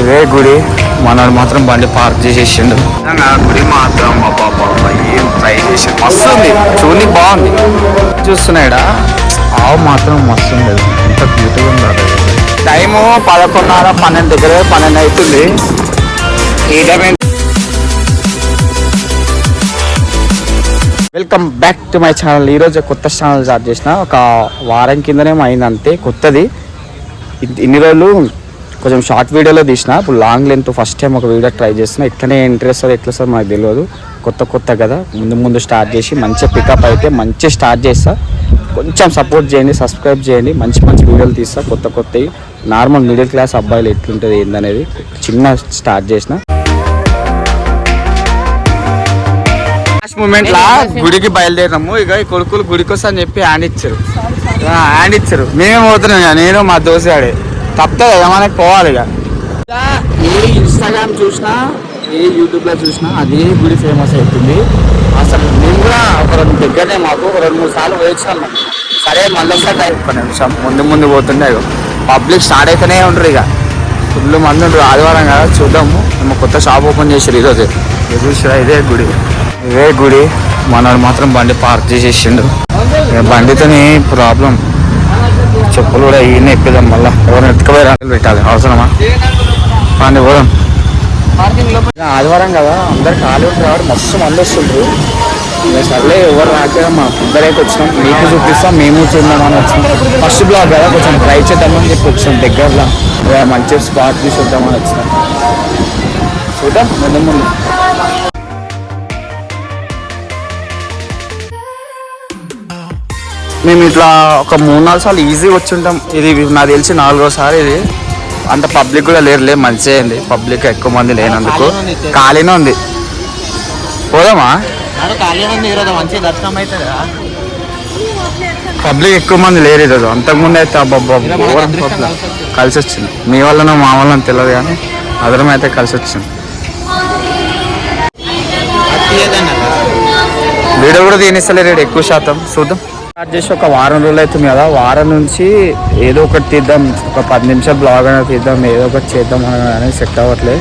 ఇదే గుడి. మనోడు మాత్రం బండి పార్క్ చేసేసిండు. నిజంగా గుడి మాత్రం అబ్బా అబ్బా, ఏం ట్రై చేసి మస్తు ఉంది చూని బాగుంది. చూస్తున్నాడా ఆవు మాత్రం మస్తు ఉంది ఎంత క్యూట్గా ఉంది టైము పదకొండున్నర పన్నెండు దగ్గర పన్నెండు అవుతుంది. ఈ time? Welcome back to my channel ఈరోజు కొత్త ఛానల్ స్టార్ట్ చేసిన. ఒక వారం కిందనే అయింది అంతే కొత్తది. ఇన్- ఇన్ని రోజులు కొంచెం షార్ట్ వీడియోలో తీసిన. ఇప్పుడు లాంగ్ లెంత్ ఫస్ట్ టైం ఒక వీడియో ట్రై చేసిన ఎట్లనే ఇంట్రెస్ట్ అది ఎట్లా సార్ మనకు తెలియదు. కొత్త కొత్త కదా. ముందు ముందు స్టార్ట్ చేసి మంచిగా పికప్ అయితే మంచిగా స్టార్ట్ చేస్తా. కొంచెం సపోర్ట్ చేయండి సబ్స్క్రైబ్ చేయండి. మంచి మంచి వీడియోలు తీస్తా. కొత్త కొత్తవి. నార్మల్ మిడిల్ క్లాస్ అబ్బాయిలు ఎట్లుంటుంది ఏందనేది చిన్న స్టార్ట్ చేసిన. లాస్ట్ మూమెంట్ లా గుడికి బయలుదేరినాము. ఇక ఈ కొడుకులు గుడికి వస్తా అని చెప్పి హ్యాండ్ ఇచ్చారు. హ్యాండ్ ఇచ్చారు. మేమే పోతున్నాం నేను మా దోసాడే తప్పదు కదా మనకి పోవాలి ఇక. ఏ ఇన్స్టాగ్రామ్ చూసినా ఏ యూట్యూబ్లో చూసినా అదే గుడి ఫేమస్ అవుతుంది. అసలు మేము కూడా ఒక రెండు దగ్గరనే మాకు ఒక రెండు మూడు సార్లు పోయించాను సరే మళ్ళీ ఒకసారి నిమిషం ముందు ముందు పోతుండే పబ్లిక్ స్టార్ట్ అయితేనే ఉంటారు ఇక. ఫుల్ మంది ఉంటారు ఆదివారం కదా చూద్దాము మేము కొత్త షాప్ ఓపెన్ చేసారు ఈరోజు ఇది చూసిరా ఇదే గుడి. ఇదే గుడి. మనోడు మాత్రం బండి పార్క్ చేసేసిండు. ఇక బండితోని ప్రాబ్లం చెప్పులు కూడా ఈయన ఎక్కిదాం మళ్ళీ. ఎవరిని ఎత్తుకుపోయి రాళ్ళు పెట్టాలి. అవసరమా? పండి పోదాం. ఆదివారం కదా అందరు ఖాళీ ఉంటారు కాబట్టి మస్తు మంది వస్తుంటారు సర్లే ఎవరు రాక మా ఇద్దరైతే వచ్చినాం. మీకు చూపిస్తాం మేము చూద్దామని వచ్చినాం. ఫస్ట్ బ్లాగ్ కదా కొంచెం ట్రై చేద్దామని చెప్పి వచ్చాం దగ్గరలో. మంచి స్పాట్ తీసి వద్దామని వచ్చినాం. చూద్దాం ముందు ముందు. మేము ఇట్లా ఒక మూడు నాలుగు సార్లు ఈజీ వచ్చి ఉంటాం. ఇది నాకు తెలిసి నాలుగోసారి ఇది. అంత పబ్లిక్ కూడా లేరులే మంచిగా అయింది. పబ్లిక్ ఎక్కువ మంది లేనందుకు. ఖాళీనే ఉంది. పోదామా? పబ్లిక్ ఎక్కువ మంది లేరు ఈరోజు. అంతకుముందు అయితే అబ్బబ్బా. కలిసి వచ్చింది. మీ వల్లనో మా వల్ల తెలియదు కానీ అదరం అయితే కలిసి వచ్చింది. వీడియో కూడా తీనిస్తలేరు ఎక్కువ శాతం. చూద్దాం. స్టార్ట్ చేసి ఒక వారం రోజులు అవుతుంది కదా వారం నుంచి ఏదో ఒకటి తీద్దాం ఒక పది నిమిషాలు బ్లాగ్ అనేది తీద్దాం ఏదో ఒకటి చేద్దాం అని సెట్ అవ్వట్లేదు.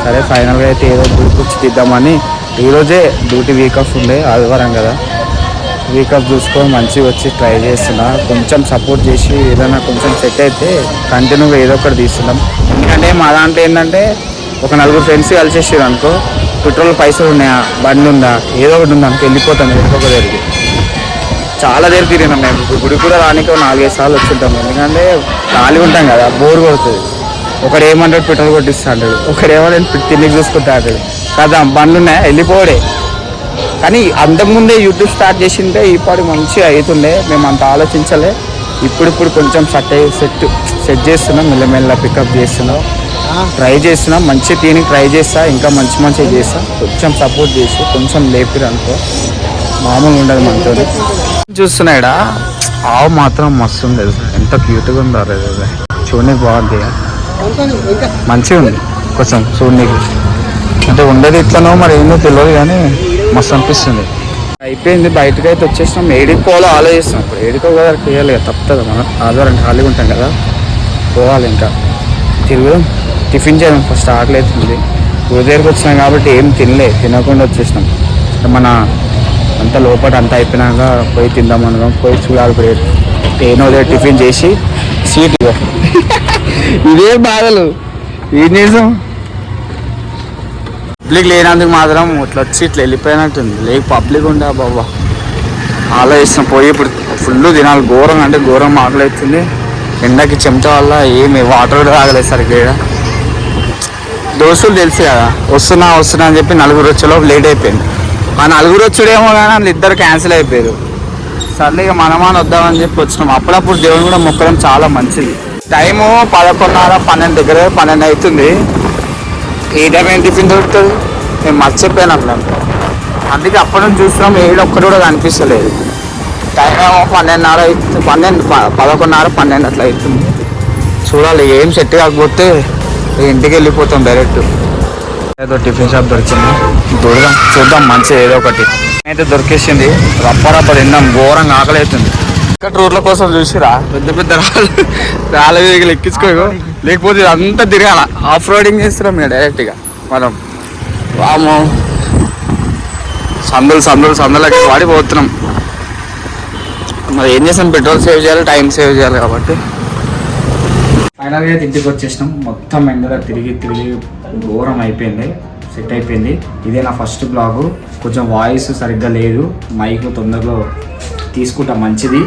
సరే ఫైనల్గా అయితే ఏదో డ్యూటీ వచ్చి తీద్దామని ఈరోజే డ్యూటీ వీక్ ఆఫ్ ఉండే ఆదివారం కదా. వీక్ ఆఫ్ చూసుకొని మంచిగా వచ్చి ట్రై చేస్తున్నా. కొంచెం సపోర్ట్ చేసి ఏదైనా కొంచెం సెట్ అయితే కంటిన్యూగా ఏదో ఒకటి తీస్తున్నాం. ఎందుకంటే మా దాంట్లో ఏంటంటే ఒక నలుగురు ఫ్రెండ్స్ కలిసేసారు అనుకో పెట్రోల్ పైసలు ఉన్నాయా బండి ఉందా ఏదో ఒకటి ఉందా అనుకో వెళ్ళిపోతాం ఏదో దగ్గరికి. చాలా దగ్గర తిరిగినాం మేము. గుడి కూడా రానికి నాలుగైదు సార్లు వచ్చింటాం. ఎందుకంటే ఖాళీ ఉంటాం కదా బోర్ కొడుతుంది. ఒకడు ఏమంటాడు పెట్రోల్ కొట్టిస్తా అంటాడు ఒకడు ఏమంటాడు తిండికి చూసుకుంటా అంటాడు. కదా బండ్లు ఉన్నాయి వెళ్ళిపోడే. కానీ అంతకుముందే యూట్యూబ్ స్టార్ట్ చేసింటే ఈ పాడు మంచిగా అవుతుండే మేము అంత ఆలోచించలే. ఇప్పుడిప్పుడు కొంచెం సెట్ సెట్ సెట్ చేస్తున్నాం మెల్లమెల్ల పికప్ చేస్తున్నాం. ట్రై చేస్తున్నాం మంచి తీని ట్రై చేస్తా ఇంకా మంచి మంచిగా చేస్తా. కొంచెం సపోర్ట్ చేసి కొంచెం లేపిరు అనుకో. మామూలుగా ఉండదు మనతో చూస్తున్నాడా ఆవు మాత్రం మస్తు ఉంది ఎంత క్యూట్గా ఉందో అదే చూడడానికి బాగుంది. మంచిగా ఉంది. కొంచెం చూడడానికి అంటే ఉండేది ఇట్లనో మరి ఏందో తెలియదు కానీ మస్తు అనిపిస్తుంది. అయిపోయింది బయటకు అయితే వచ్చేసినాం. ఏడికి పోవాలో ఆలోచిస్తున్నాం. ఇప్పుడు ఏడికో కదా చేయాలి కదా తప్పదు మనం ఆదివారం ఖాళీగా ఉంటాం కదా. పోవాలి ఇంకా. తిరుగుదాం. టిఫిన్ చేయడం ఫస్ట్ ఆకలి అవుతుంది. ఊరి వచ్చినాం కాబట్టి ఏం తినలే. తినకుండా వచ్చేసినాం. మన అంత లోపల అంతా అయిపోయినాక పోయి తిందాం అనుకున్నాం. పోయి చూడాలి ఇప్పుడు ఏనో టిఫిన్ చేసి సీట్. ఇదే బాధలు. ఏం చేసాం? పబ్లిక్ లేనందుకు మాత్రం ఇట్లా వచ్చి ఇట్లా వెళ్ళిపోయినట్టుంది. లేక పబ్లిక్ ఉండే బాబా. ఆలోచిస్తాం పోయి ఇప్పుడు ఫుల్ తినాలి. ఘోరం అంటే ఘోరం ఆకలి అవుతుంది ఎండకి చెమట వల్ల ఏమి వాటర్ కూడా తాగలేదు సరిగ్గా. దోస్తులు తెలుసు కదా వస్తున్నా వస్తున్నా అని చెప్పి నలుగురు వచ్చేలోపు లేట్ అయిపోయింది. ఆ నలుగురు వచ్చుడేమో కానీ వాళ్ళు ఇద్దరు క్యాన్సిల్ అయిపోయారు. సర్లే ఇక మనమాన వద్దామని చెప్పి వచ్చినాం. అప్పుడప్పుడు దేవుని కూడా మొక్కడం చాలా మంచిది. టైము పదకొండున్నర పన్నెండు దగ్గర పన్నెండు అవుతుంది. ఏ టైం ఏం టిఫిన్ దొరుకుతుంది? నేను మర్చిపోయాను అట్లా అందుకే అప్పటి నుంచి చూస్తున్నాం ఏడు ఒక్కటి కూడా కనిపిస్తలేదు. టైం ఏమో పన్నెండున్నర అవుతుంది పన్నెండు ప- పదకొండున్నర పన్నెండు అట్లా అవుతుంది. చూడాలి ఏం సెట్ కాకపోతే ఇంటికి వెళ్ళిపోతాం డైరెక్ట్. ఏదో టిఫిన్ షాప్ దొరికింది. దొరదాం చూద్దాం మంచి ఏదో ఒకటి. అయితే దొరికేసింది. రప్ప రప్ప తిన్నాం ఘోరంగా ఆకలి అవుతుంది ఇక్కడ టూర్ల కోసం చూసిరా? పెద్ద పెద్ద రాళ్ళు రాళ్ళ వేగులు ఎక్కించుకో లేకపోతే అంతా తిరగాల. ఆఫ్ రోడింగ్ చేస్తున్నాం మేము డైరెక్ట్గా మనం వాము సందులు సందులు సందులకి వాడిపోతున్నాం. మరి ఏం చేస్తాం? పెట్రోల్ సేవ్ చేయాలి టైం సేవ్ చేయాలి కాబట్టి. ఫైనల్గా ఇంటికి వచ్చేసినాం. మొత్తం ఎండలో తిరిగి తిరిగి ఘోరం అయిపోయింది సెట్ అయిపోయింది. ఇదే నా ఫస్ట్ బ్లాగు. కొంచెం వాయిస్ సరిగ్గా లేదు. మైక్ తొందరలో తీసుకుంటా మంచిది.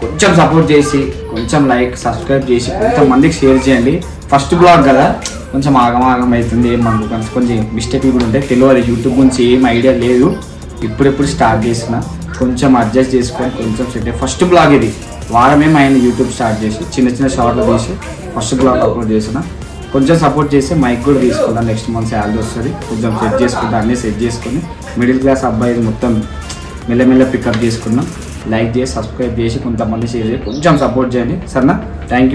కొంచెం సపోర్ట్ చేసి కొంచెం లైక్ సబ్స్క్రైబ్ చేసి కొంతమందికి షేర్ చేయండి. ఫస్ట్ బ్లాగ్ కదా? కొంచెం ఆగమాగం అవుతుంది ఏం మనకు కొంచెం కొంచెం మిస్టేక్ కూడా ఉంటాయి తెలియదు యూట్యూబ్ గురించి ఏం ఐడియా లేదు. ఇప్పుడెప్పుడు స్టార్ట్ చేసిన కొంచెం అడ్జస్ట్ చేసుకొని కొంచెం సెట్ అయ్యి. ఫస్ట్ బ్లాగ్ ఇది. వారమే ఆయన యూట్యూబ్ స్టార్ట్ చేసి? చిన్న చిన్న షార్ట్లు తీసి ఫస్ట్ బ్లాగ్ అప్లోడ్ చేసిన. కొంచెం సపోర్ట్ చేసి మైక్ కూడా తీసుకుంటాను నెక్స్ట్ మంత్ శాలరీ వస్తుంది. కొంచెం సెట్ చేసుకుంటా అన్నీ సెట్ చేసుకుని మిడిల్ క్లాస్ అబ్బాయి మొత్తం మెల్లమెల్ల పికప్ చేసుకున్నాం లైక్ చేసి సబ్స్క్రైబ్ చేసి కొంతమంది షేర్ చేసి కొంచెం సపోర్ట్ చేయండి. సరేనా? Thank you